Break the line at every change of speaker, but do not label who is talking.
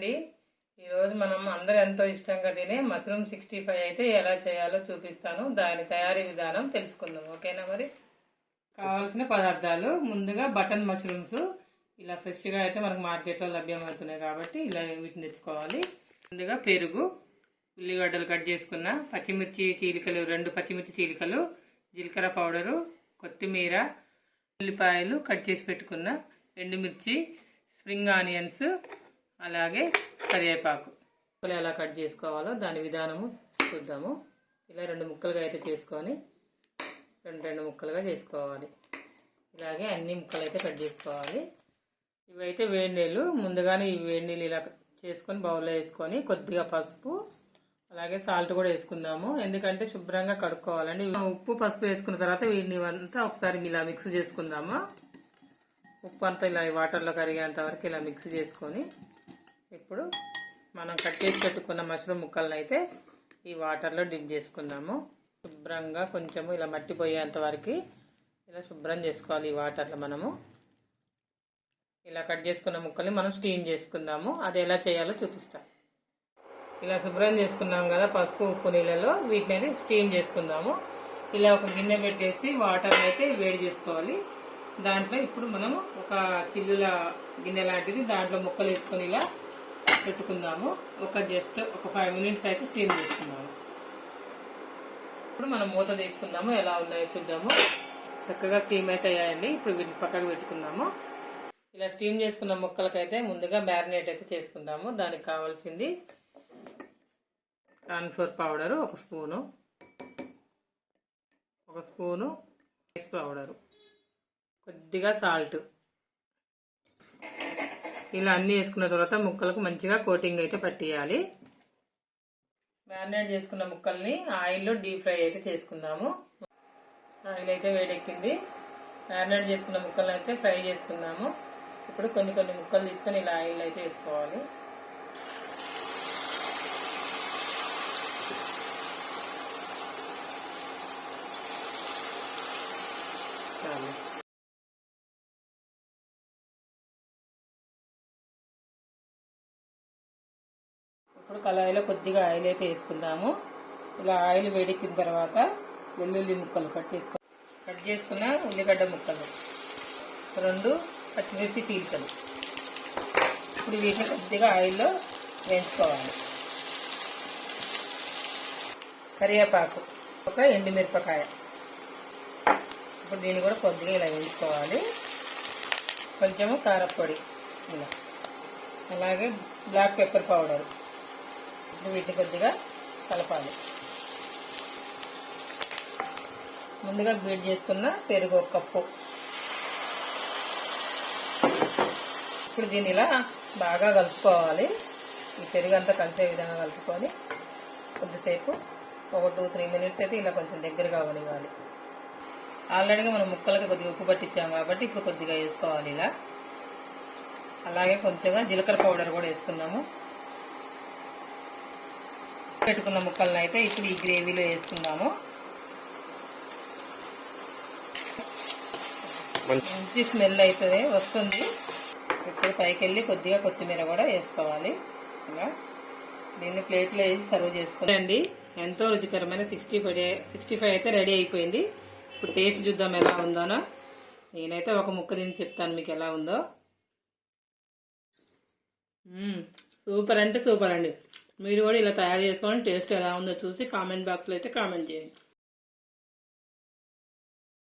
అండి. ఈరోజు మనం అందరూ ఎంతో ఇష్టంగా తినే మష్రూమ్ సిక్స్టీ ఫైవ్ అయితే ఎలా చేయాలో చూపిస్తాను. దాని తయారీ విధానం తెలుసుకుందాం. ఓకేనా మరి? కావాల్సిన పదార్థాలు ముందుగా బటన్ మష్రూమ్స్. ఇలా ఫ్రెష్గా అయితే మనకు మార్కెట్లో లభ్యమవుతున్నాయి కాబట్టి ఇలా వీటిని తెచ్చుకోవాలి. ముందుగా పెరుగు ఉల్లిగడ్డలు కట్ చేసుకున్న పచ్చిమిర్చి చీలికలు రెండు పచ్చిమిర్చి చీలికలు జీలకర్ర పౌడరు కొత్తిమీర ఉల్లిపాయలు కట్ చేసి పెట్టుకున్న ఎండుమిర్చి స్ప్రింగ్ ఆనియన్స్ అలాగే కరివేపాకు. ముక్కలు ఎలా కట్ చేసుకోవాలో దాని విధానము చూద్దాము. ఇలా రెండు ముక్కలుగా అయితే చేసుకొని రెండు రెండు ముక్కలుగా చేసుకోవాలి. ఇలాగే అన్ని ముక్కలు అయితే కట్ చేసుకోవాలి. ఇవైతే వేడి నీళ్ళు ముందుగానే ఈ వేడి నీళ్ళు ఇలా చేసుకొని బౌల్లో వేసుకొని కొద్దిగా పసుపు అలాగే సాల్ట్ కూడా వేసుకుందాము. ఎందుకంటే శుభ్రంగా కడుక్కోవాలండి. ఉప్పు పసుపు వేసుకున్న తర్వాత వీటిని అంతా ఒకసారి ఇలా మిక్స్ చేసుకుందాము. ఉప్పు అంతా ఇలా వాటర్లో కరిగేంత వరకు ఇలా మిక్స్ చేసుకొని ఇప్పుడు మనం కట్ చేసి పెట్టుకున్న మష్రూమ్ ముక్కలను అయితే ఈ వాటర్లో డిప్ చేసుకుందాము. శుభ్రంగా కొంచెము ఇలా మట్టి పోయేంత వరకు ఇలా శుభ్రం చేసుకోవాలి ఈ వాటర్లో మనము. ఇలా కట్ చేసుకున్న ముక్కల్ని మనం స్టీమ్ చేసుకుందాము. అది ఎలా చేయాలో చూపిస్తాం. ఇలా శుభ్రం చేసుకున్నాం కదా పసుపు ఉప్పు నీళ్ళలో వీటిని అయితే స్టీమ్ చేసుకుందాము. ఇలా ఒక గిన్నె పెట్టేసి వాటర్ అయితే వేడి చేసుకోవాలి. దాంట్లో ఇప్పుడు మనము ఒక చిల్లుల గిన్నె లాంటిది దాంట్లో ముక్కలు వేసుకొని ఇలా పెట్టుకుందాము. ఒక జస్ట్ ఒక ఫైవ్ మినిట్స్ అయితే స్టీమ్ చేసుకుందాము ఇప్పుడు మనం మూత తీసుకుందాము. ఎలా ఉన్నాయో చూద్దాము. చక్కగా స్టీమ్ అయితే అయ్యాయండి. ఇప్పుడు వీటిని పక్కకు పెట్టుకుందాము. ఇలా స్టీమ్ చేసుకున్న ముక్కలకైతే ముందుగా మ్యారినేట్ అయితే చేసుకుందాము. దానికి కావాల్సింది కార్న్ఫ్లోర్ పౌడరు ఒక స్పూను. ఒక స్పూను రైస్ పౌడరు కొద్దిగా సాల్ట్ ఇలా అన్నీ వేసుకున్న తర్వాత ముక్కలకు మంచిగా కోటింగ్ అయితే పట్టియాలి. మ్యారినేట్ చేసుకున్న ముక్కల్ని ఆయిల్లో డీప్ ఫ్రై అయితే చేసుకుందాము. ఆయిల్ అయితే వేడెక్కింది. మ్యారినేట్ చేసుకున్న ముక్కలను అయితే ఫ్రై చేసుకుందాము. ఇప్పుడు కొన్ని కొన్ని ముక్కలు తీసుకొని ఇలా ఆయిల్ అయితే వేసుకోవాలి. చాలు. కళాయిలో కొద్దిగా ఆయిల్ అయితే వేసుకుందాము. ఇలా ఆయిల్ వేడెక్కిన తర్వాత వెల్లుల్లి ముక్కలు కట్ చేసుకో కట్ చేసుకున్న ఉల్లిగడ్డ ముక్కలు. రెండు పచ్చిమిర్చి చీలికలు ఇప్పుడు వీటిని కొద్దిగా ఆయిల్లో వేయించుకోవాలి. కరివేపాకు ఒక ఎండుమిరపకాయ. ఇప్పుడు దీన్ని కూడా కొద్దిగా ఇలా వేయించుకోవాలి. కొంచెము కారపొడి. ఇలా. అలాగే బ్లాక్ పెప్పర్ పౌడర్. ఇప్పుడు వీటిని కొద్దిగా కలపాలి. ముందుగా బీట్ చేసుకున్న పెరుగు ఒక కప్పు. ఇప్పుడు దీన్ని ఇలా బాగా కలుపుకోవాలి. ఈ పెరుగు అంతా కలిసే విధంగా కలుపుకొని కొద్దిసేపు ఒక టూ త్రీ మినిట్స్ అయితే ఇలా కొంచెం దగ్గరగా అవనివ్వాలి ఆల్రెడీగా మనం ముక్కలకి కొద్దిగా ఉప్పు పట్టించాము కాబట్టి ఇప్పుడు కొద్దిగా వేసుకోవాలి ఇలా. అలాగే కొంచెంగా జీలకర్ర పౌడర్ కూడా వేసుకున్నాము. పెట్టుకున్న ముక్కలను అయితే ఇప్పుడు ఈ గ్రేవీలో వేసుకుందాము. మంచి స్మెల్ అవుతుంది వస్తుంది. ఇప్పుడు పైకి వెళ్ళి కొద్దిగా కొత్తిమీర కూడా వేసుకోవాలి. ఇలా దీన్ని ప్లేట్లో వేసి సర్వ్ చేసుకోండి ఎంతో రుచికరమైన సిక్స్టీ ఫైవ్ సిక్స్టీ ఫైవ్ అయితే రెడీ అయిపోయింది. ఇప్పుడు టేస్ట్ చూద్దాం ఎలా ఉందోనో. నేనైతే ఒక ముక్క తిని చెప్తాను మీకు ఎలా ఉందో. సూపర్ అంటే సూపర్ అండి. మీరు కూడా ఇలా తయారు చేసుకోండి టేస్ట్ ఎలా ఉందో చూసి కామెంట్ బాక్స్లో అయితే కామెంట్ చేయండి.